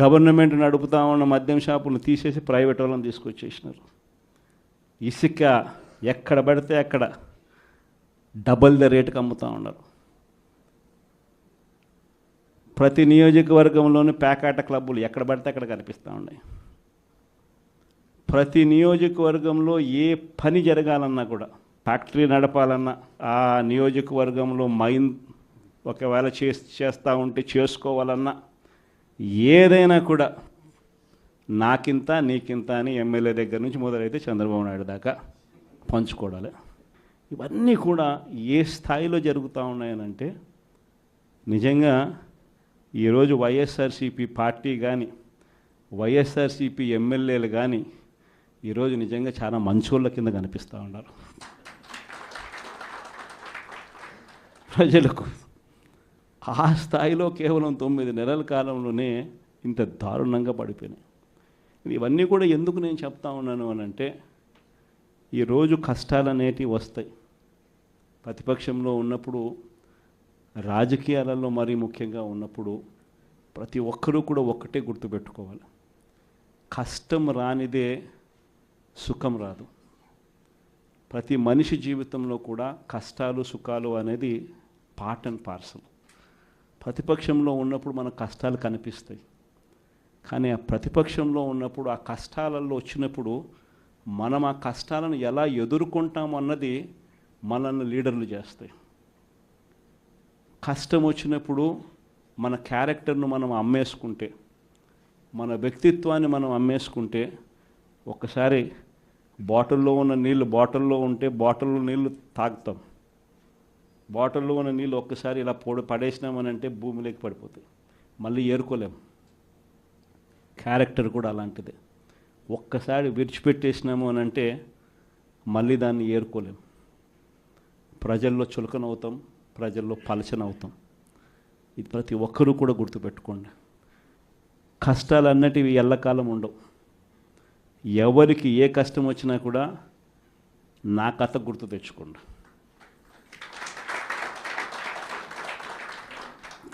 Government నడుపుతా ఉన్న మద్యం షాపులను తీసేసి ప్రైవేట్ వాళ్ళని తీసుకొచ్చేసినారు. ఇసుక ఎక్కడ పడితే అక్కడ డబల్ ద రేటుకి అమ్ముతూ ఉన్నారు. ప్రతి నియోజకవర్గంలోని పేకాట క్లబ్బులు ఎక్కడ పడితే అక్కడ కనిపిస్తూ ఉన్నాయి. ప్రతి నియోజకవర్గంలో ఏ పని జరగాలన్నా కూడా ఫ్యాక్టరీ నడపాలన్నా ఆ నియోజకవర్గంలో మైన్ ఒకవేళ చే చేస్తూ ఉంటే చేసుకోవాలన్నా ఏదైనా కూడా నాకింత నీకింత అని ఎమ్మెల్యే దగ్గర నుంచి మొదలైతే చంద్రబాబు నాయుడు దాకా పంచుకోవడాలి. ఇవన్నీ కూడా ఏ స్థాయిలో జరుగుతూ ఉన్నాయనంటే నిజంగా ఈరోజు వైఎస్ఆర్సీపీ పార్టీ కానీ వైఎస్ఆర్సీపీ ఎమ్మెల్యేలు కానీ ఈరోజు నిజంగా చాలా మంచోళ్ళ కింద కనిపిస్తూ ఉన్నారు. ప్రజలకు ఆ స్థాయిలో కేవలం తొమ్మిది నెలల కాలంలోనే ఇంత దారుణంగా పడిపోయినాయి. ఇవన్నీ కూడా ఎందుకు నేను చెప్తా ఉన్నాను అని అంటే ఈరోజు కష్టాలు అనేటివి వస్తాయి. ప్రతిపక్షంలో ఉన్నప్పుడు రాజకీయాలలో మరీ ముఖ్యంగా ఉన్నప్పుడు ప్రతి ఒక్కరూ కూడా ఒక్కటే గుర్తుపెట్టుకోవాలి. కష్టం రానిదే సుఖం రాదు. ప్రతి మనిషి జీవితంలో కూడా కష్టాలు సుఖాలు అనేది పార్ట్ అండ్ పార్సల్. ప్రతిపక్షంలో ఉన్నప్పుడు మన కష్టాలు కనిపిస్తాయి. కానీ ఆ ప్రతిపక్షంలో ఉన్నప్పుడు ఆ కష్టాలలో వచ్చినప్పుడు మనం ఆ కష్టాలను ఎలా ఎదుర్కొంటాం అన్నది మనల్ని లీడర్లు చేస్తాయి. కష్టం వచ్చినప్పుడు మన క్యారెక్టర్ను మనం అమ్మేసుకుంటే మన వ్యక్తిత్వాన్ని మనం అమ్మేసుకుంటే ఒకసారి బాటిల్లో ఉన్న నీళ్ళు బాటిల్లో ఉంటే బాటిల్లో నీళ్ళు తాగుతాం. బాటిల్లో ఉన్న నీళ్ళు ఒక్కసారి ఇలా పొడి పడేసినామని అంటే భూమిలోకి పడిపోతాయి మళ్ళీ ఏరుకోలేం క్యారెక్టర్ కూడా అలాంటిదే. ఒక్కసారి విడిచిపెట్టేసినాము అని అంటే మళ్ళీ దాన్ని ఏరుకోలేం ప్రజల్లో చులకనవుతాం ప్రజల్లో పలచనవుతాం ఇది ప్రతి ఒక్కరూ కూడా గుర్తుపెట్టుకోండి. కష్టాలు అన్నటివి ఎల్లకాలం ఉండవు. ఎవరికి ఏ కష్టం వచ్చినా కూడా నా కథ గుర్తు తెచ్చుకోండి.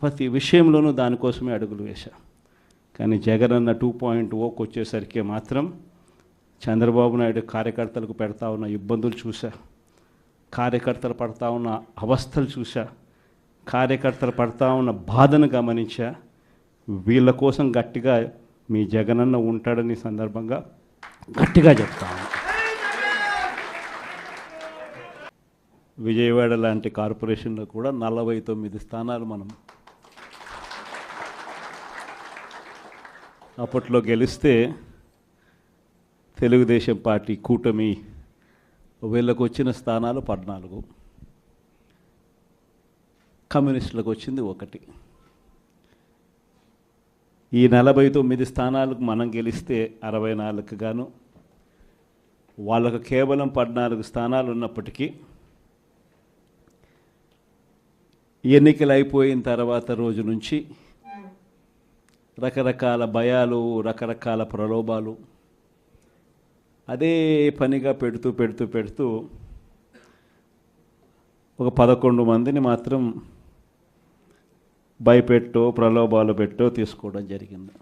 ప్రతి విషయంలోనూ దానికోసమే అడుగులు వేశా. కానీ జగన్ అన్న టూ పాయింట్ ఓకి వచ్చేసరికి మాత్రం చంద్రబాబు నాయుడు కార్యకర్తలకు పెడతా ఉన్న ఇబ్బందులు చూసా కార్యకర్తలు పడతా ఉన్న అవస్థలు చూసా కార్యకర్తలు పడతా ఉన్న బాధను గమనించా. వీళ్ళ కోసం గట్టిగా మీ జగనన్న ఉంటాడని సందర్భంగా గట్టిగా చెప్తాను విజయవాడ లాంటి కార్పొరేషన్లో కూడా నలభై తొమ్మిది స్థానాలు మనం అప్పట్లో గెలిస్తే తెలుగుదేశం పార్టీ కూటమి వీళ్ళకు వచ్చిన స్థానాలు పద్నాలుగు. కమ్యూనిస్టులకు వచ్చింది ఒకటి. ఈ నలభై తొమ్మిది స్థానాలకు మనం గెలిస్తే అరవై నాలుగు గాను వాళ్ళకు కేవలం పద్నాలుగు స్థానాలు ఉన్నప్పటికీ ఎన్నికలు అయిపోయిన తర్వాత రోజు నుంచి రకరకాల భయాలు రకరకాల ప్రలోభాలు. అదే పనిగా పెడుతూ పెడుతూ పెడుతూ ఒక పదకొండు మందిని మాత్రం భయపెట్టో ప్రలోభాలు పెట్టో తీసుకోవడం జరిగింది.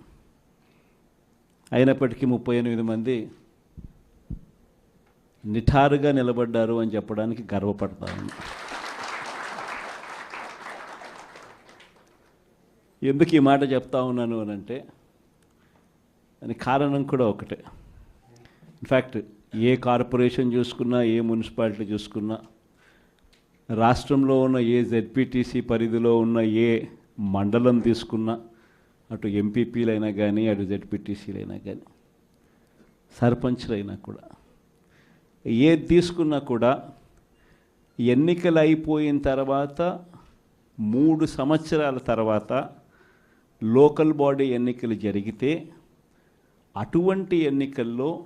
అయినప్పటికీ ముప్పై ఎనిమిది మంది నిఠారుగా నిలబడ్డారు అని చెప్పడానికి గర్వపడతాను. ఎందుకు ఈ మాట చెప్తా ఉన్నాను అని అంటే దానికి కారణం కూడా ఒకటే. ఇన్ఫ్యాక్ట్ ఏ కార్పొరేషన్ చూసుకున్నా ఏ మున్సిపాలిటీ చూసుకున్నా రాష్ట్రంలో ఉన్న ఏ జెడ్పీటీసీ పరిధిలో ఉన్న ఏ మండలం తీసుకున్నా అటు ఎంపీపీలైనా కానీ అటు జెడ్పీటీసీలైనా కానీ సర్పంచ్లైనా కూడా ఏది తీసుకున్నా కూడా ఎన్నికలు అయిపోయిన తర్వాత మూడు సంవత్సరాల తర్వాత లోకల్ బాడీ ఎన్నికలు జరిగితే అటువంటి ఎన్నికల్లో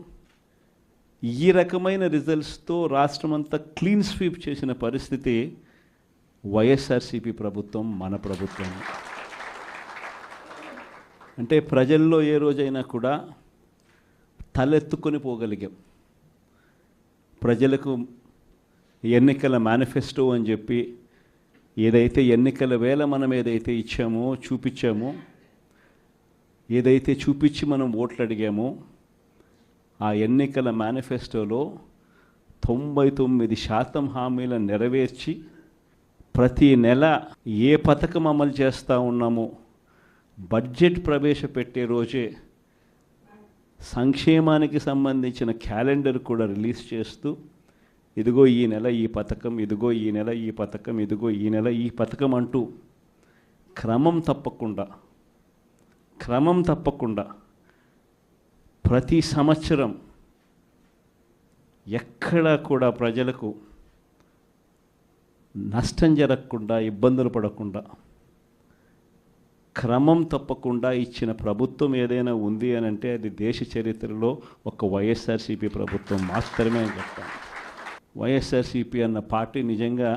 ఈ రకమైన రిజల్ట్స్తో రాష్ట్రమంతా క్లీన్ స్వీప్ చేసిన పరిస్థితి వైఎస్ఆర్సీపీ ప్రభుత్వం మన ప్రభుత్వం. అంటే ప్రజల్లో ఏ రోజైనా కూడా తలెత్తుకొని పోగలిగాం. ప్రజలకు ఎన్నికల మేనిఫెస్టో అని చెప్పి ఏదైతే ఎన్నికల వేళ మనం ఏదైతే ఇచ్చామో చూపించామో ఏదైతే చూపించి మనం ఓట్లు అడిగామో ఆ ఎన్నికల మేనిఫెస్టోలో తొంభై తొమ్మిది శాతం హామీలను నెరవేర్చి ప్రతి నెల ఏ పథకం అమలు చేస్తూ ఉన్నామో బడ్జెట్ ప్రవేశపెట్టే రోజే సంక్షేమానికి సంబంధించిన క్యాలెండర్ కూడా రిలీజ్ చేస్తూ ఇదిగో ఈ నెల ఈ పథకం ఇదిగో ఈ నెల ఈ పథకం ఇదిగో ఈ నెల ఈ పథకం అంటూ క్రమం తప్పకుండా క్రమం తప్పకుండా ప్రతి సంవత్సరం ఎక్కడా కూడా ప్రజలకు నష్టం జరగకుండా ఇబ్బందులు పడకుండా క్రమం తప్పకుండా ఇచ్చిన ప్రభుత్వం ఏదైనా ఉంది అని అంటే అది దేశ చరిత్రలో ఒక వైఎస్ఆర్సీపీ ప్రభుత్వం. మాత్రమే అని చెప్తాను. వైఎస్ఆర్సీపీ అన్న పార్టీ నిజంగా